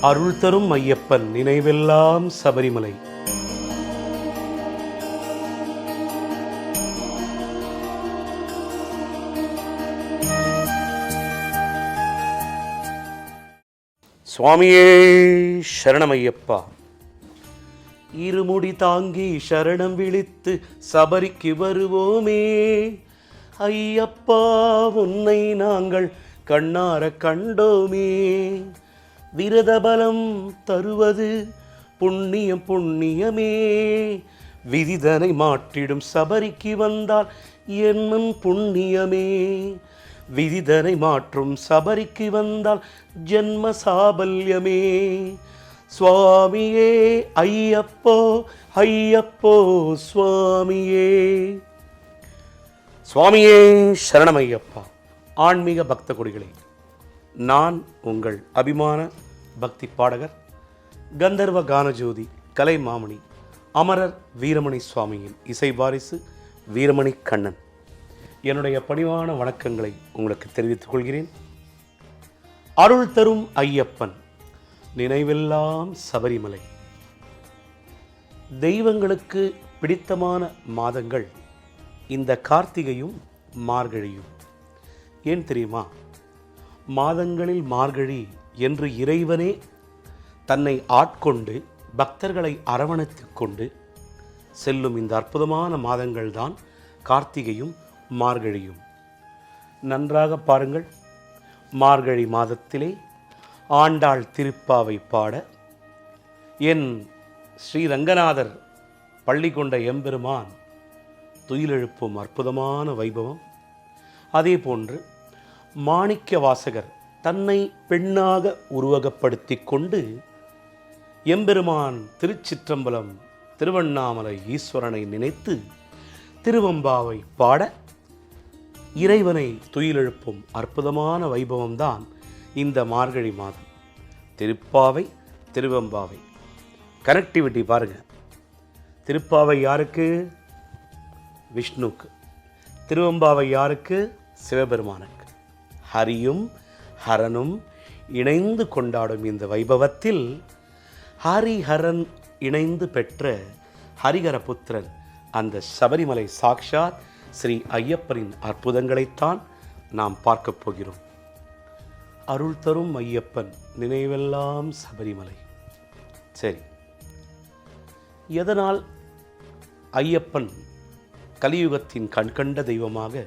அருள் தரும் ஐயப்பன் நினைவெல்லாம் சபரிமலை. சுவாமியே சரணமையப்பா. இருமுடி தாங்கி சரணம் விழித்து சபரிக்கு வருவோமே. ஐயப்பா உன்னை நாங்கள் கண்ணார கண்டோமே. விரதபலம் தருவது புண்ணியம் புண்ணியமே. விதிதனை மாற்றிடும் சபரிக்கு வந்தால் என்னும் புண்ணியமே. விதிதனை மாற்றும் சபரிக்கு வந்தால் ஜென்ம சாபல்யமே. சுவாமியே ஐயப்போ ஐயப்போ சுவாமியே. சுவாமியே சரணமையப்பா. ஆன்மீக பக்த கொடிகளே நான் உங்கள் அபிமான பக்தி பாடகர் கந்தர்வ கானஜோதி கலை மாமணி அமரர் வீரமணி சுவாமியின் இசை வாரிசு வீரமணி கண்ணன். என்னுடைய பணிவான வணக்கங்களை உங்களுக்கு தெரிவித்துக் கொள்கிறேன். அருள் தரும் ஐயப்பன் நினைவெல்லாம் சபரிமலை. தெய்வங்களுக்கு பிடித்தமான மாதங்கள் இந்த கார்த்திகையும் மார்கழியும். ஏன் தெரியுமா? மாதங்களில் மார்கழி என்று இறைவனே தன்னை ஆட்கொண்டு பக்தர்களை அரவணைத்துக் கொண்டு செல்லும் இந்த அற்புதமான மாதங்கள்தான் கார்த்திகையும் மார்கழியும். நன்றாக பாருங்கள். மார்கழி மாதத்திலே ஆண்டாள் திருப்பாவை பாட என் ஸ்ரீரங்கநாதர் பள்ளி கொண்ட எம்பெருமான் துயிலெழுப்பும் அற்புதமான வைபவம். அதே போன்று மாணிக்க வாசகர் தன்னை பெண்ணாக உருவகப்படுத்தி கொண்டு எம்பெருமான் திருச்சிற்றம்பலம் திருவண்ணாமலை ஈஸ்வரனை நினைத்து திருவம்பாவை பாட இறைவனை துயிலெழுப்பும் அற்புதமான வைபவம்தான் இந்த மார்கழி மாதம். திருப்பாவை திருவம்பாவை. கனெக்டிவிட்டி பாருங்கள் திருப்பாவை யாருக்கு? விஷ்ணுக்கு. திருவம்பாவை யாருக்கு? சிவபெருமானுக்கு. ஹரியும் ஹரனும் இணைந்து கொண்டாடும் இந்த வைபவத்தில் ஹரிஹரன் இணைந்து பெற்ற ஹரிஹரபுத்திரன் அந்த சபரிமலை சாக்ஷாத் ஸ்ரீ ஐயப்பரின் அற்புதங்களைத்தான் நாம் பார்க்கப் போகிறோம். அருள் தரும் ஐயப்பன் நினைவெல்லாம் சபரிமலை. சரி. எதனால் ஐயப்பன் கலியுகத்தின் கண்கண்ட தெய்வமாக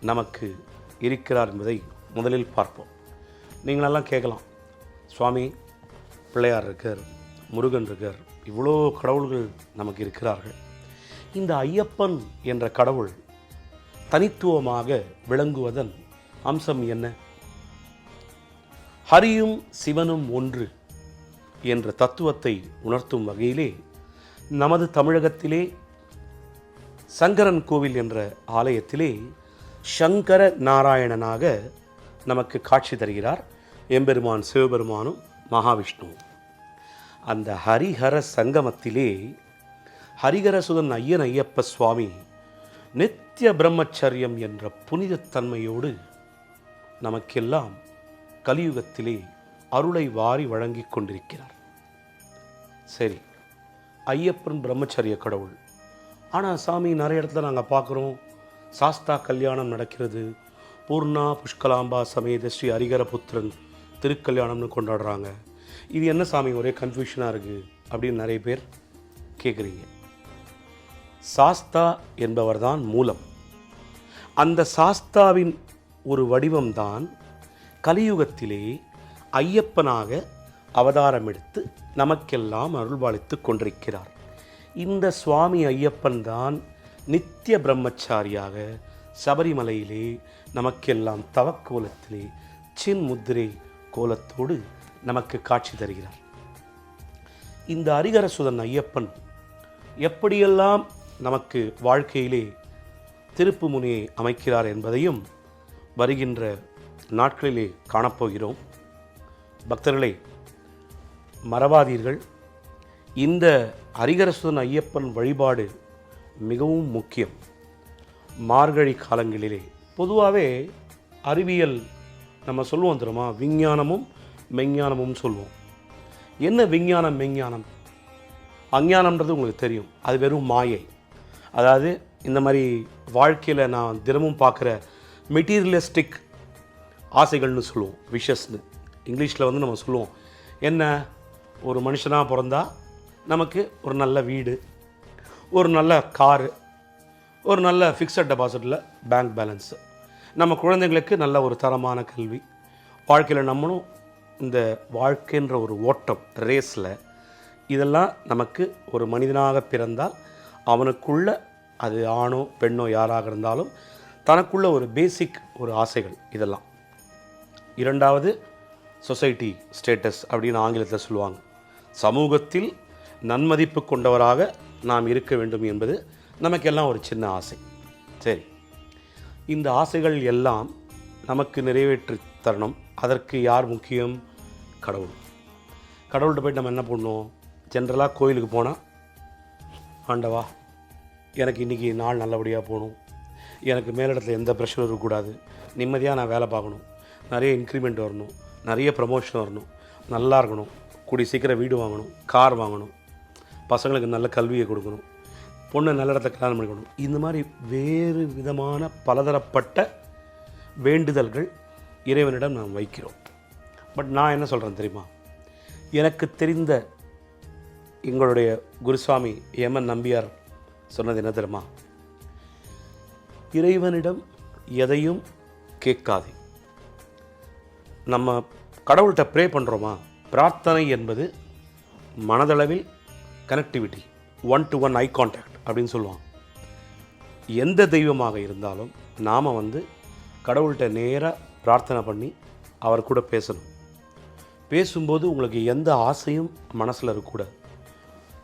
நமக்கு இருக்கிறார் என்பதை முதலில் பார்ப்போம். நீங்களெல்லாம் கேட்கலாம். சுவாமி பிள்ளையார் இருக்கார் முருகன் இருக்கார் இவ்வளோ கடவுள்கள் நமக்கு இருக்கிறார்கள். இந்த ஐயப்பன் என்ற கடவுள் தனித்துவமாக விளங்குவதன் அம்சம் என்ன? ஹரியும் சிவனும் ஒன்று என்ற தத்துவத்தை உணர்த்தும் வகையிலே நமது தமிழகத்திலே சங்கரன் கோவில் என்ற ஆலயத்திலே சங்கர நாராயணனாக நமக்கு காட்சி தருகிறார். எம்பெருமான் சிவபெருமானும் மகாவிஷ்ணுவும். அந்த ஹரிஹர சங்கமத்திலே ஹரிகரசுதன் ஐயன் ஐயப்ப சுவாமி நித்திய பிரம்மச்சரியம் என்ற புனிதத்தன்மையோடு நமக்கெல்லாம் கலியுகத்திலே அருளை வாரி வழங்கிக் கொண்டிருக்கிறார். சரி ஐயப்பன் பிரம்மச்சரிய கடவுள். ஆனால் சாமி நிறைய இடத்துல நாங்கள் பார்க்குறோம். சாஸ்தா கல்யாணம் நடக்கிறது. பூர்ணா புஷ்கலாம்பா சமேத ஸ்ரீ ஹரிகரபுத்திரன் திருக்கல்யாணம்னு கொண்டாடுறாங்க. இது என்ன சாமி? ஒரே கன்ஃபியூஷனாக இருக்குது அப்படின்னு நிறைய பேர் கேட்குறீங்க சாஸ்தா என்பவர்தான் மூலம். அந்த சாஸ்தாவின் ஒரு வடிவம்தான் கலியுகத்திலே ஐயப்பனாக அவதாரம் எடுத்து நமக்கெல்லாம் அருள்பாலித்து கொண்டிருக்கிறார். இந்த சுவாமி ஐயப்பன் தான் நித்திய பிரம்மச்சாரியாக சபரிமலையிலே நமக்கெல்லாம் தவக்கோலத்திலே சின் முத்திரை கோலத்தோடு நமக்கு காட்சி தருகிறார். இந்த அரிகரசுதன் ஐயப்பன் எப்படியெல்லாம் நமக்கு வாழ்க்கையிலே திருப்பு முனையை அமைக்கிறார் என்பதையும் வருகின்ற நாட்களிலே காணப்போகிறோம். பக்தர்களே மறவாதீர்கள். இந்த அரிகரசுதன் ஐயப்பன் வழிபாடு மிகவும் முக்கியம். மார்கழி காலங்களிலே பொதுவாகவே அறிவியல் நம்ம சொல்லுவோம் தெரியுமா? விஞ்ஞானமும் மெஞ்ஞானமும் சொல்லுவோம். என்ன விஞ்ஞானம் மெஞ்ஞானம்? அஞ்ஞானம்ன்றது உங்களுக்கு தெரியும். அது வெறும் மாயை. அதாவது இந்த மாதிரி வாழ்க்கையில் நான் தினமும் பார்க்குற மெட்டீரியலிஸ்டிக் ஆசைகள்னு சொல்லுவோம் விஷஸ்னு. இங்கிலீஷில் வந்து நம்ம சொல்லுவோம் என்ன? ஒரு மனுஷனாக பிறந்தா நமக்கு ஒரு நல்ல வீடு ஒரு நல்ல காரு ஒரு நல்ல ஃபிக்ஸட் டெபாசிட்டில் பேங்க் பேலன்ஸு நம்ம குழந்தைங்களுக்கு நல்ல ஒரு தரமான கல்வி. வாழ்க்கையில் நம்மளும் இந்த வாழ்க்கைன்ற ஒரு ஓட்டம் ரேஸில் இதெல்லாம் நமக்கு ஒரு மனிதனாக பிறந்தால் அவனுக்குள்ள அது ஆணோ பெண்ணோ யாராக இருந்தாலும் தனக்குள்ள ஒரு பேசிக் ஒரு ஆசைகள் இதெல்லாம். இரண்டாவது சொசைட்டி ஸ்டேட்டஸ் அப்படின்னு ஆங்கிலத்தில் சொல்லுவாங்க. சமூகத்தில் நன்மதிப்பு கொண்டவராக நாம் இருக்க வேண்டும் என்பது நமக்கெல்லாம் ஒரு சின்ன ஆசை. சரி. இந்த ஆசைகள் எல்லாம் நமக்கு நிறைவேற்றி தரணும். அதற்கு யார் முக்கியம்? கடவுள். கடவுள்கிட்ட போயிட்டு நம்ம என்ன பண்ணுவோம் ஜென்ரலாக கோயிலுக்கு போனால் ஆண்டவா எனக்கு இன்றைக்கி நாள் நல்லபடியாக போகணும். எனக்கு மேலிடத்தில் எந்த ப்ரெஷரும் இருக்கக்கூடாது. நிம்மதியாக நான் வேலை பார்க்கணும். நிறைய இன்க்ரிமெண்ட் வரணும். நிறைய ப்ரமோஷன் வரணும். நல்லா இருக்கணும். கூடி சீக்கிரம் வீடு வாங்கணும். கார் வாங்கணும். பசங்களுக்கு நல்ல கல்வியை கொடுக்கணும். பொண்ணை நல்ல இடத்துல கல்யாணம் பண்ணிக்கணும் இந்த மாதிரி வேறு விதமான பலதரப்பட்ட வேண்டுதல்கள் இறைவனிடம் நாம் வைக்கிறோம். பட் நான் என்ன சொல்கிறேன் தெரியுமா? எனக்கு தெரிந்த எங்களுடைய குருசுவாமி எமன் நம்பியார் சொன்னது என்ன தெரியுமா? இறைவனிடம் எதையும் கேட்காதே. நம்ம கடவுள்கிட்ட ப்ரே பண்ணுறோமா பிரார்த்தனை என்பது மனதளவில் connectivity one to one eye contact அப்படின்னு சொல்லுவாங்க. எந்த தெய்வமாக இருந்தாலும் நாம் வந்து கடவுள்கிட்ட நேராக பிரார்த்தனை பண்ணி அவர் கூட பேசணும். பேசும்போது உங்களுக்கு எந்த ஆசையும் மனசில் இருக்கக்கூடாது.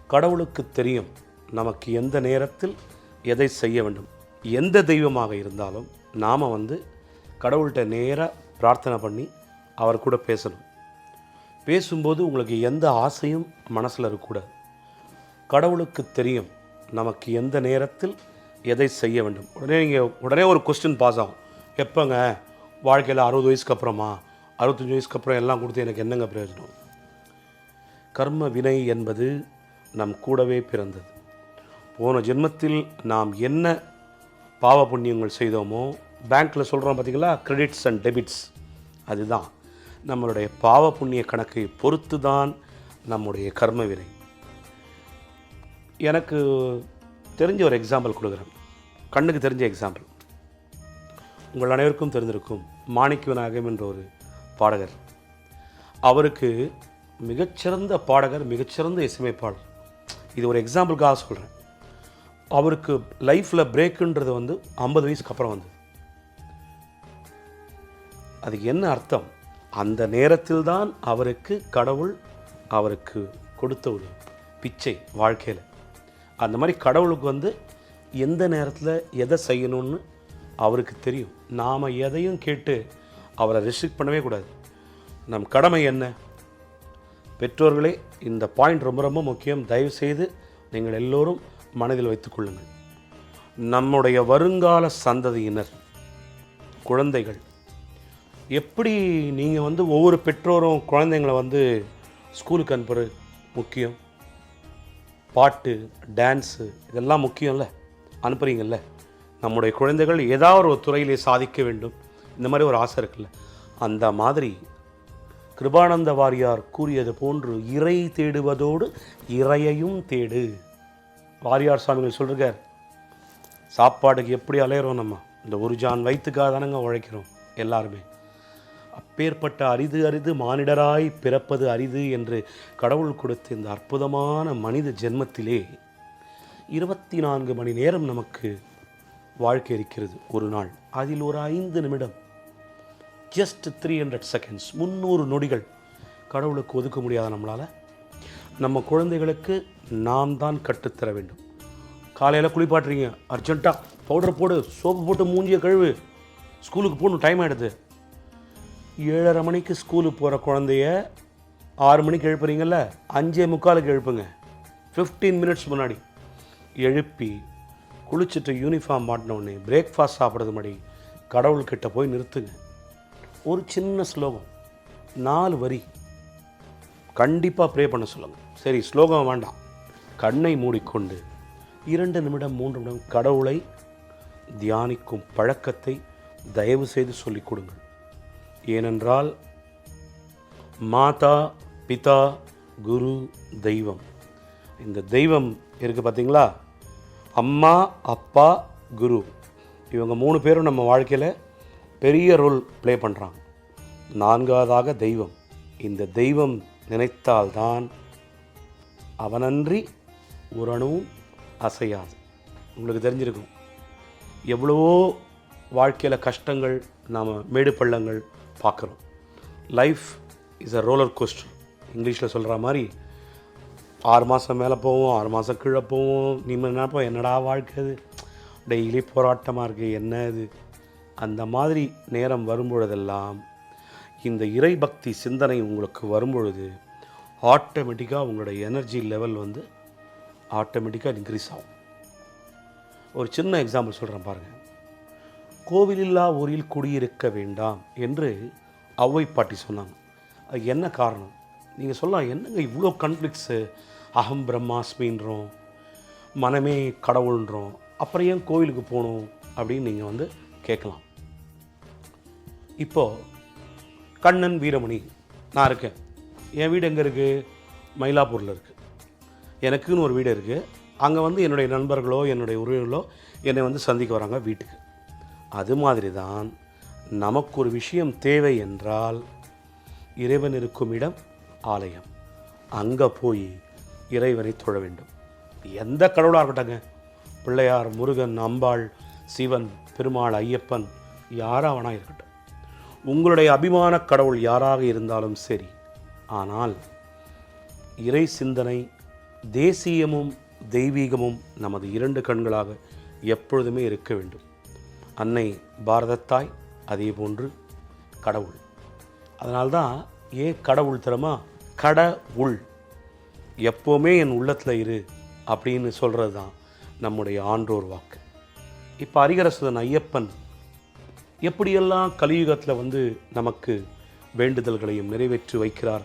கடவுளுக்கு தெரியும் நமக்கு எந்த நேரத்தில் எதை செய்ய வேண்டும். எந்த தெய்வமாக இருந்தாலும் நாம் வந்து கடவுள்கிட்ட நேராக பிரார்த்தனை பண்ணி அவர் கூட பேசணும். பேசும்போது உங்களுக்கு எந்த ஆசையும் மனசில் இருக்கக்கூடாது. கடவுளுக்கு தெரியும் நமக்கு எந்த நேரத்தில் எதை செய்ய வேண்டும்? உடனே நீங்கள் உடனே ஒரு கொஸ்டின் பாஸ் ஆகும். எப்போங்க? வாழ்க்கையில் அறுபது வயசுக்கு அப்புறமா? அறுபத்தஞ்சி வயசுக்கு அப்புறம் எல்லாம் கொடுத்து எனக்கு என்னங்க பிரயோஜனம்? கர்ம வினை என்பது நம் கூடவே பிறந்தது. போன ஜென்மத்தில் நாம் என்ன பாவ புண்ணியங்கள் செய்தோமோ பேங்க்கில் சொல்கிறோம் பார்த்தீங்களா கிரெடிட்ஸ் அண்ட் டெபிட்ஸ் அதுதான். நம்மளுடைய பாவ புண்ணிய கணக்கை பொறுத்து தான் நம்முடைய கர்ம வினை. எனக்கு தெரிஞ்ச ஒரு எக்ஸாம்பிள் கொடுக்குறேன். கண்ணுக்கு தெரிஞ்ச எக்ஸாம்பிள் உங்கள் அனைவருக்கும் தெரிந்திருக்கும் மாணிக்க விநாயகம் என்ற ஒரு பாடகர். அவருக்கு மிகச்சிறந்த பாடகர் மிகச்சிறந்த இசையமைப்பாளர். இது ஒரு எக்ஸாம்பிளுக்காக சொல்கிறேன் அவருக்கு லைஃப்பில் பிரேக்குன்றது வந்து ஐம்பது வயசுக்கு அப்புறம் வந்து அதுக்கு என்ன அர்த்தம்? அந்த நேரத்தில் தான் அவருக்கு கடவுள் அவருக்கு கொடுத்த ஒரு பிச்சை வாழ்க்கையில். அந்த மாதிரி கடவுளுக்கு வந்து எந்த நேரத்தில் எதை செய்யணும்னு அவருக்கு தெரியும். நாம் எதையும் கேட்டு அவரை ரெஸ்ட்ரிக்ட் பண்ணவே கூடாது. நம் கடமை என்ன? பெற்றோர்களே இந்த பாயிண்ட் ரொம்ப ரொம்ப முக்கியம். தயவு செய்து நீங்கள் எல்லோரும் மனதில் வைத்துக்கொள்ளுங்கள் நம்முடைய வருங்கால சந்ததியினர் குழந்தைகள் எப்படி நீங்கள் வந்து ஒவ்வொரு பெற்றோரும் குழந்தைங்களை வந்து ஸ்கூலுக்கு அனுப்புறது முக்கியம்? பாட்டு டான்ஸு இதெல்லாம் முக்கியம்ல. அனுப்புகிறீங்கல்ல நம்முடைய குழந்தைகள் ஏதாவது ஒரு துறையிலே சாதிக்க வேண்டும். இந்த மாதிரி ஒரு ஆசை இருக்குல்ல. அந்த மாதிரி கிருபானந்த வாரியார் கூறியது போன்று இறை தேடுவதோடு இறையையும் தேடு. வாரியார் சுவாமிகள் சொல்கிறார் சாப்பாடுக்கு எப்படி அலையிறோம் நம்ம? இந்த ஒரு ஜான் வயிற்றுக்காக தானங்க உழைக்கிறோம். எல்லாருமே. அப்பேற்பட்ட அரிது அரிது மானிடராய் பிறப்பது அரிது என்று கடவுள் கொடுத்த இந்த அற்புதமான மனித ஜென்மத்திலே இருபத்தி நான்கு மணி நேரம் நமக்கு வாழ்க்கை இருக்கிறது ஒரு நாள். அதில் ஒரு ஐந்து நிமிடம் ஜஸ்ட் த்ரீ ஹண்ட்ரட் செகண்ட்ஸ் முந்நூறு நொடிகள் கடவுளுக்கு ஒதுக்க முடியாத நம்மளால். நம்ம குழந்தைகளுக்கு நாம் தான் கற்றுத்தர வேண்டும். காலையில் குளிப்பாட்டுறீங்க அர்ஜென்ட்டாக பவுடர் போடு சோப்பு போட்டு மூஞ்சிய கழுவு ஸ்கூலுக்கு போகணும் டைம் ஆகிடுது ஏழரை மணிக்கு ஸ்கூலுக்கு போகிற குழந்தைய ஆறு மணிக்கு எழுப்புறீங்கல்ல? அஞ்சே முக்காலுக்கு எழுப்புங்க. ஃபிஃப்டீன் மினிட்ஸ் முன்னாடி. எழுப்பி குளிச்சுட்டு யூனிஃபார்ம் மாட்டினோடனே பிரேக்ஃபாஸ்ட் சாப்பிட்றது முன்னாடி கடவுள்கிட்ட போய் நிறுத்துங்க. ஒரு சின்ன ஸ்லோகம். நாலு வரி. கண்டிப்பாக ப்ரே பண்ண சொல்லுங்கள் சரி ஸ்லோகம் வேண்டாம். கண்ணை மூடிக்கொண்டு இரண்டு நிமிடம் மூன்று நிமிடம் கடவுளை தியானிக்கும் பழக்கத்தை தயவு செய்து சொல்லிக் கொடுங்கள். ஏனென்றால் மாதா பிதா குரு தெய்வம். இந்த தெய்வம் இருக்குது பார்த்தீங்களா அம்மா அப்பா குரு. இவங்க மூணு பேரும் நம்ம வாழ்க்கையில் பெரிய ரோல் ப்ளே பண்ணுறாங்க நான்காவதாக தெய்வம். இந்த தெய்வம் நினைத்தால்தான் அவனன்றி ஒரு அணுவும் அசையாது. உங்களுக்கு தெரிஞ்சிருக்கும். எவ்வளவோ வாழ்க்கையில் கஷ்டங்கள் நாம் மேடு பள்ளங்கள் பார்க்குறோம் life is a roller coaster இங்கிலீஷில் சொல்கிற மாதிரி ஆறு மாதம் மேலே போவோம் ஆறு மாதம் கீழே போவோம். நீ நினைப்போம் என்னடா வாழ்க்கை அது? டெய்லி போராட்டமாக இருக்குது என்ன இது? அந்த மாதிரி நேரம் வரும்பொழுதெல்லாம் இந்த இறைபக்தி சிந்தனை உங்களுக்கு வரும்பொழுது ஆட்டோமேட்டிக்காக உங்களோட எனர்ஜி லெவல் வந்து ஆட்டோமேட்டிக்காக இன்க்ரீஸ் ஆகும். ஒரு சின்ன எக்ஸாம்பிள் சொல்கிறேன் பாருங்கள் கோவிலில்லா ஊரில் குடியிருக்க வேண்டாம் என்று அவ்வை பாட்டி சொன்னாங்க. அது என்ன காரணம்? நீங்கள் சொல்லலாம் என்னங்க இவ்வளோ கன்ஃப்ளிக்ஸு அகம் பிரம்மாஸ்மின்றோம் மனமே கடவுள்ன்றோம் அப்புறம் ஏன் கோவிலுக்கு போகணும் அப்படின்னு நீங்கள் வந்து கேட்கலாம். இப்போது கண்ணன் வீரமணி நான் இருக்கேன். என் வீடு எங்கே இருக்குது மயிலாப்பூரில் இருக்குது எனக்குன்னு ஒரு வீடு இருக்குது அங்கே வந்து என்னுடைய நண்பர்களோ என்னுடைய உறவினர்களோ என்னை வந்து சந்திக்க வராங்க வீட்டுக்கு. அது மாதிரி தான் நமக்கு ஒரு விஷயம் தேவை என்றால் இறைவன் இருக்கும் இடம் ஆலயம். அங்கே போய் இறைவனை தொழ வேண்டும். எந்த கடவுளாக இருக்கட்டங்க பிள்ளையார் முருகன் அம்பாள் சிவன் பெருமாள் ஐயப்பன் யாராக இருக்கட்டும். உங்களுடைய அபிமான கடவுள் யாராக இருந்தாலும் சரி ஆனால் இறை சிந்தனை தேசியமும் தெய்வீகமும் நமது இரண்டு கண்களாக எப்பொழுதுமே இருக்க வேண்டும். அன்னை பாரதத்தாய் அதே போன்று கடவுள். அதனால்தான் ஏன் கடவுள் தரமா கட உள் எப்போவுமே என் உள்ளத்தில் இரு அப்படின்னு சொல்கிறது தான் நம்முடைய ஆன்றோர் வாக்கு. இப்போ அரிகரசுதன் ஐயப்பன் எப்படியெல்லாம் கலியுகத்தில் வந்து நமக்கு வேண்டுதல்களையும் நிறைவேற்றி வைக்கிறார்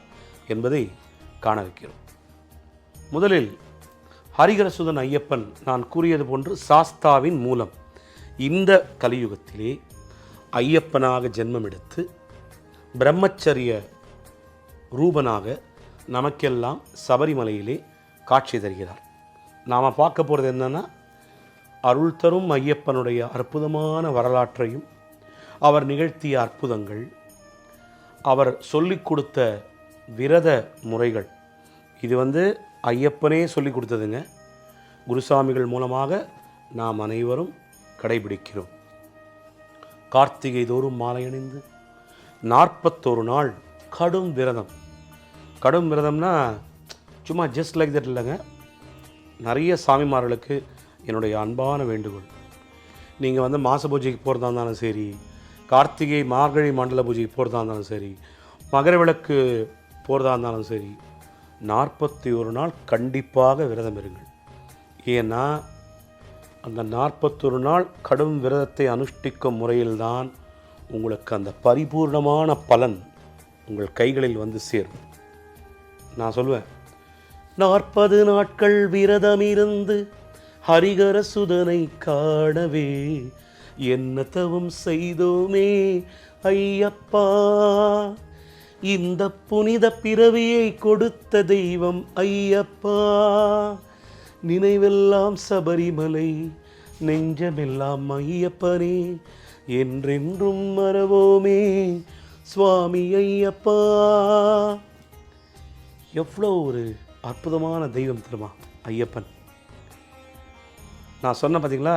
என்பதை காண வைக்கிறோம். முதலில் ஹரிகரசுதன் ஐயப்பன் நான் கூறியது போன்று சாஸ்தாவின் மூலம் இந்த கலியுகத்திலே ஐயப்பனாக ஜென்மம் எடுத்து பிரம்மச்சரிய ரூபனாக நமக்கெல்லாம் சபரிமலையிலே காட்சி தருகிறார். நாம் பார்க்க போகிறது என்னென்னா அருள் தரும் ஐயப்பனுடைய அற்புதமான வரலாற்றையும் அவர் நிகழ்த்திய அற்புதங்கள் அவர் சொல்லிக் கொடுத்த விரத முறைகள். இது வந்து ஐயப்பனே சொல்லிக் கொடுத்ததுங்க. குருசாமிகள் மூலமாக நாம் அனைவரும் கடைபிடிக்கிறோம். கார்த்திகை தோறும் மாலை அணிந்து நாற்பத்தொரு நாள் கடும் விரதம். கடும் விரதம்னா சும்மா ஜஸ்ட் லைக் தட் இல்லைங்க. நிறைய சாமிமார்களுக்கு என்னுடைய அன்பான வேண்டுகோள். நீங்கள் வந்து மாச பூஜைக்கு போகிறதா இருந்தாலும் சரி கார்த்திகை மார்கழி மண்டல பூஜைக்கு போகிறதா இருந்தாலும் சரி மகர விளக்கு போகிறதா இருந்தாலும் சரி நாற்பத்தி ஒரு நாள் கண்டிப்பாக விரதம் இருங்கள். ஏன்னா அந்த நாற்பத்தொரு நாள் கடும் விரதத்தை அனுஷ்டிக்கும் முறையில்தான் உங்களுக்கு அந்த பரிபூர்ணமான பலன் உங்கள் கைகளில் வந்து சேரும். நான் சொல்லுவேன் நாற்பது நாட்கள் விரதம் இருந்து ஹரிகர சுதனை காணவே என்ன தவம் செய்தோமே ஐயப்பா. இந்த புனித பிறவியை கொடுத்த தெய்வம் ஐயப்பா. நினைவெல்லாம் சபரிமலை நெஞ்சமெல்லாம் ஐயப்பனே என்றென்றும் மறவோமே சுவாமி ஐயப்பா. எவ்வளோ ஒரு அற்புதமான தெய்வம் தெரியுமா ஐயப்பன்? நான் சொன்ன பார்த்தீங்களா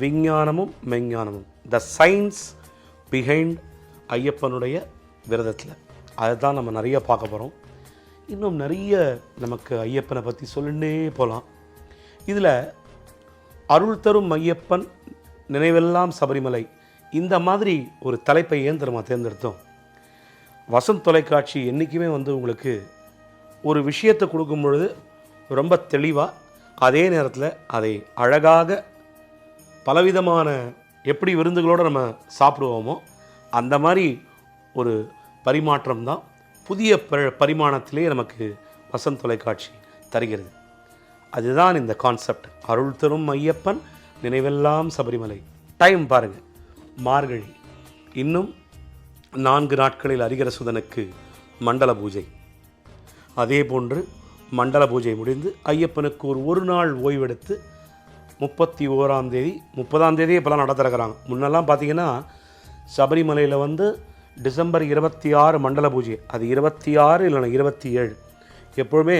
விஞ்ஞானமும் மெஞ்ஞானமும் த சயின்ஸ் பிஹைண்ட் ஐயப்பனுடைய விரதத்தில். அதுதான் நம்ம நிறைய பார்க்க போகிறோம் இன்னும் நிறைய நமக்கு ஐயப்பனை பற்றி சொல்லிட்டே போகலாம் இதில் அருள் தரும் ஐயப்பன் நினைவெல்லாம் சபரிமலை. இந்த மாதிரி ஒரு தலைப்பை ஏன் தேர்ந்தெடுத்தோம்? வசந்த் தொலைக்காட்சி என்றைக்குமே வந்து உங்களுக்கு ஒரு விஷயத்தை கொடுக்கும் பொழுது ரொம்ப தெளிவாக அதே நேரத்தில் அதை அழகாக பலவிதமான எப்படி விருந்துகளோடு நம்ம சாப்பிடுவோமோ அந்த மாதிரி ஒரு பரிமாற்றம் தான் புதிய ப பரிமாணத்திலே நமக்கு வசந்த் தொலைக்காட்சி தருகிறது. அதுதான் இந்த கான்செப்ட் அருள் தரும் ஐயப்பன் நினைவெல்லாம் சபரிமலை. டைம் பாருங்கள் மார்கழி. இன்னும் நான்கு நாட்களில் அரிகரசுதனுக்கு மண்டல பூஜை. அதே போன்று மண்டல பூஜை முடிந்து ஐயப்பனுக்கு ஒரு ஒரு நாள் ஓய்வெடுத்து முப்பத்தி ஓராம் தேதி முப்பதாம் தேதி இப்போலாம் நட திறக்கிறாங்க முன்னெல்லாம் பார்த்தீங்கன்னா சபரிமலையில் வந்து டிசம்பர் இருபத்தி ஆறு மண்டல பூஜை. அது இருபத்தி ஆறு இல்லைன்னா இருபத்தி ஏழு. எப்பொழுதுமே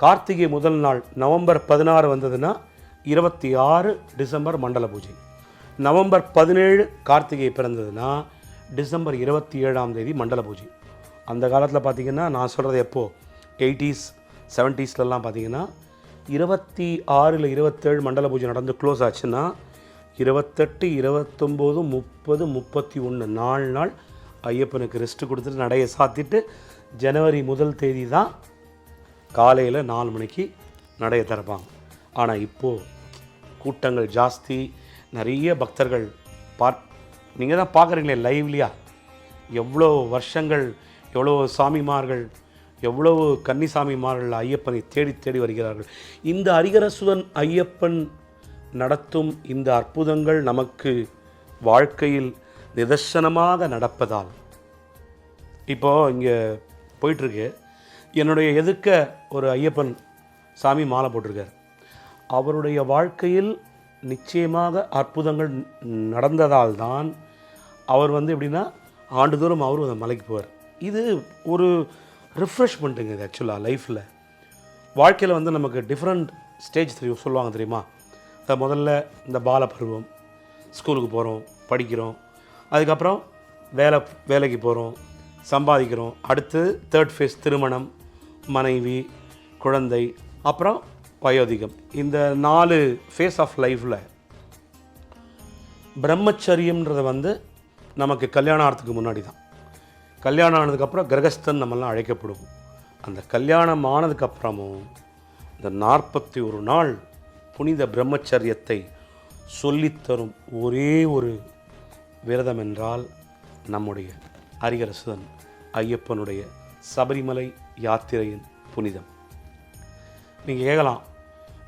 கார்த்திகை முதல் நாள் நவம்பர் பதினாறு வந்ததுன்னா இருபத்தி ஆறு டிசம்பர் மண்டல பூஜை. நவம்பர் பதினேழு கார்த்திகை பிறந்ததுன்னா டிசம்பர் இருபத்தி ஏழாம் தேதி மண்டல பூஜை. அந்த காலத்தில் பார்த்திங்கன்னா நான் சொல்கிறது எப்போது எயிட்டிஸ் செவன்ட்டீஸ்லலாம் பார்த்தீங்கன்னா இருபத்தி ஆறில் இருபத்தேழு மண்டல பூஜை நடந்து க்ளோஸ் ஆச்சுன்னா இருபத்தெட்டு இருபத்தொம்போது முப்பது முப்பத்தி ஒன்று நாலு நாள் ஐயப்பனுக்கு ரெஸ்ட் கொடுத்துட்டு நடையை சாத்திட்டு ஜனவரி முதல் தேதி தான் காலையில் நாலு மணிக்கு நடைய திறப்பாங்க. ஆனால் இப்போது கூட்டங்கள் ஜாஸ்தி நிறைய பக்தர்கள் பார் நீங்கள் தான் பார்க்குறீங்களே லைவ்லியா? எவ்வளோ வருஷங்கள் எவ்வளோ சாமிமார்கள் எவ்வளவு கன்னிசாமிமார்கள் ஐயப்பனை தேடி தேடி வருகிறார்கள். இந்த அரிகரசுதன் ஐயப்பன் நடத்தும் இந்த அற்புதங்கள் நமக்கு வாழ்க்கையில் நிதர்சனமாக நடப்பதால் இப்போது இங்கே போயிட்டுருக்கு என்னுடைய எதிர்க்க ஒரு ஐயப்பன் சாமி மாலை போட்டிருக்கார். அவருடைய வாழ்க்கையில் நிச்சயமாக அற்புதங்கள் நடந்ததால் தான் அவர் வந்து எப்படின்னா ஆண்டுதோறும் அவரும் அந்த மலைக்கு போவார். இது ஒரு ரிஃப்ரெஷ்மெண்ட்டுங்க இது ஆக்சுவலாக லைஃப்பில் வாழ்க்கையில் வந்து நமக்கு டிஃப்ரெண்ட் ஸ்டேஜ் தெரியும் சொல்லுவாங்க தெரியுமா? அத முதல்ல இந்த பால பருவம் ஸ்கூலுக்கு போகிறோம் படிக்கிறோம். அதுக்கப்புறம் வேலை வேலைக்கு போகிறோம் சம்பாதிக்கிறோம். அடுத்து தேர்ட் ஃபேஸ் திருமணம் மனைவி குழந்தை அப்புறம் வயோதிகம். இந்த நாலு ஃபேஸ் ஆஃப் லைஃப்பில் பிரம்மச்சரியம்ன்றதை வந்து நமக்கு கல்யாணம் ஆகிறதுக்கு முன்னாடி தான் கல்யாணம் ஆனதுக்கப்புறம் கிரகஸ்தன் நம்மளாம் அழைக்கப்படுவோம். அந்த கல்யாணம் ஆனதுக்கப்புறமும் இந்த நாற்பத்தி ஒரு நாள் புனித பிரம்மச்சரியத்தை சொல்லித்தரும் ஒரே ஒரு விரதம் என்றால் நம்முடைய அரிகரசுதன் ஐயப்பனுடைய சபரிமலை யாத்திரையின் புனிதம். நீங்கள் கேட்கலாம்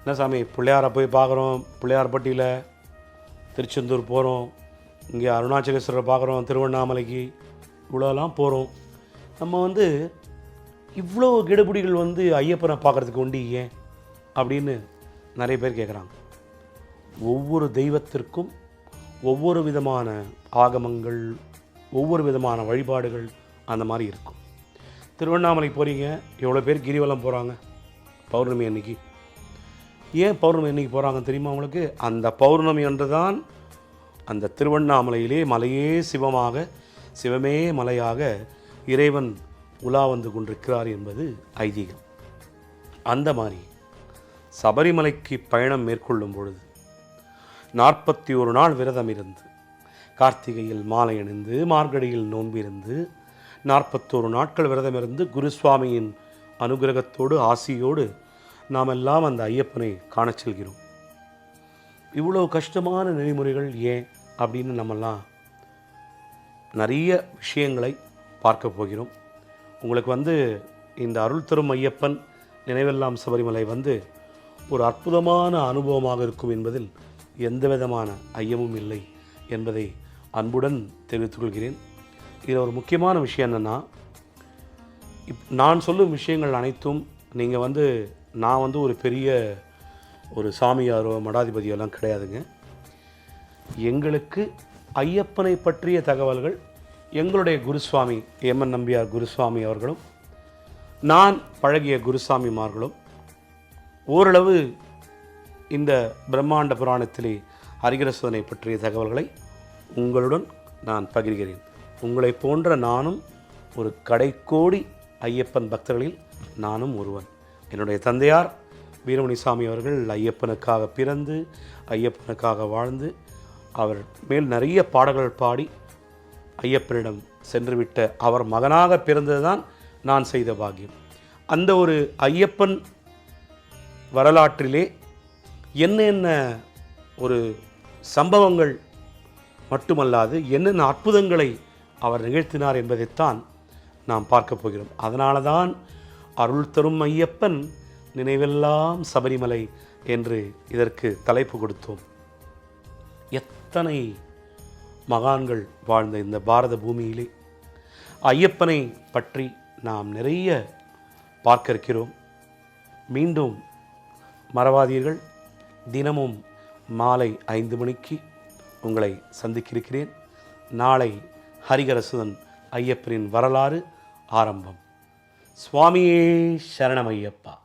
என்ன சாமி பிள்ளையாரை போய் பார்க்குறோம் பிள்ளையார்பட்டியில் திருச்செந்தூர் போகிறோம் இங்கே அருணாச்சலேஸ்வரரை பார்க்குறோம் திருவண்ணாமலைக்கு இவ்வளோலாம் போகிறோம் நம்ம வந்து இவ்வளோ கெடுபிடிகள் வந்து ஐயப்பனை பார்க்குறதுக்கு உண்டு ஏன்? அப்படின்னு நிறைய பேர் கேட்குறாங்க ஒவ்வொரு தெய்வத்திற்கும் ஒவ்வொரு விதமான ஆகமங்கள் ஒவ்வொரு விதமான வழிபாடுகள் அந்த மாதிரி இருக்கும். திருவண்ணாமலை போகிறீங்க எவ்வளோ பேர் கிரிவலம் போகிறாங்க பௌர்ணமி அன்னைக்கு. ஏன் பௌர்ணமி அன்னைக்கு போகிறாங்க தெரியுமா அவங்களுக்கு அந்த பௌர்ணமி அன்று தான் அந்த திருவண்ணாமலையிலே மலையே சிவமாக சிவமே மலையாக இறைவன் உலா வந்து கொண்டிருக்கிறார் என்பது ஐதீகம். அந்த மாதிரி சபரிமலைக்கு பயணம் மேற்கொள்ளும் பொழுது நாற்பத்தி ஒரு நாள் விரதம் இருந்து கார்த்திகையில் மாலை அணிந்து மார்கழியில் நோன்பிருந்து நாற்பத்தோரு நாட்கள் விரதம் இருந்து குருசுவாமியின் அனுகிரகத்தோடு ஆசியோடு நாம் எல்லாம் அந்த ஐயப்பனை காண செல்கிறோம். இவ்வளோ கஷ்டமான நெறிமுறைகள் ஏன் அப்படின்னு நம்மெல்லாம் நிறைய விஷயங்களை பார்க்க போகிறோம். உங்களுக்கு வந்து இந்த அருள் தரும் ஐயப்பன் நினைவெல்லாம் சபரிமலை வந்து ஒரு அற்புதமான அனுபவமாக இருக்கும் என்பதில் எந்த விதமான ஐயமும் இல்லை என்பதை அன்புடன் தெரிவித்துக்கொள்கிறேன் இதில் ஒரு முக்கியமான விஷயம் என்னென்னா இப் நான் சொல்லும் விஷயங்கள் அனைத்தும் நீங்கள் வந்து நான் வந்து ஒரு பெரிய ஒரு சாமியாரோ மடாதிபதியோ எல்லாம் கிடையாதுங்க. எங்களுக்கு ஐயப்பனை பற்றிய தகவல்கள் எங்களுடைய குருசுவாமி எம்என் நம்பியார் குருசுவாமி அவர்களும் நான் பழகிய குருசாமிமார்களும் ஓரளவு இந்த பிரம்மாண்ட புராணத்திலே ஹரிகரசுதனை பற்றிய தகவல்களை உங்களுடன் நான் பகிர்கிறேன். உங்களை போன்ற நானும் ஒரு கடைக்கோடி ஐயப்பன் பக்தர்களில் நானும் ஒருவன். என்னுடைய தந்தையார் வீரமணிசாமி அவர்கள் ஐயப்பனுக்காக பிறந்து ஐயப்பனுக்காக வாழ்ந்து அவர் மேல் நிறைய பாடல்கள் பாடி ஐயப்பனிடம் சென்றுவிட்ட அவர் மகனாக பிறந்ததுதான் நான் செய்த பாக்கியம். அந்த ஒரு ஐயப்பன் வரலாற்றிலே என்னென்ன ஒரு சம்பவங்கள் மட்டுமல்லாது என்னென்ன அற்புதங்களை அவர் நிகழ்த்தினார் என்பதைத்தான் நாம் பார்க்க போகிறோம். அதனால தான் அருள் தரும் ஐயப்பன் நினைவெல்லாம் சபரிமலை என்று இதற்கு தலைப்பு கொடுத்தோம். எத்தனை மகான்கள் வாழ்ந்த இந்த பாரத பூமியிலே. ஐயப்பனை பற்றி நாம் நிறைய பார்க்க இருக்கிறோம் மீண்டும் மறவாதீர்கள். தினமும் மாலை ஐந்து மணிக்கு உங்களை சந்திக்கிருக்கிறேன் நாளை ஹரிகரசுதன் ஐயப்பனின் வரலாறு ஆரம்பம். சுவாமியே சரணமையப்பா.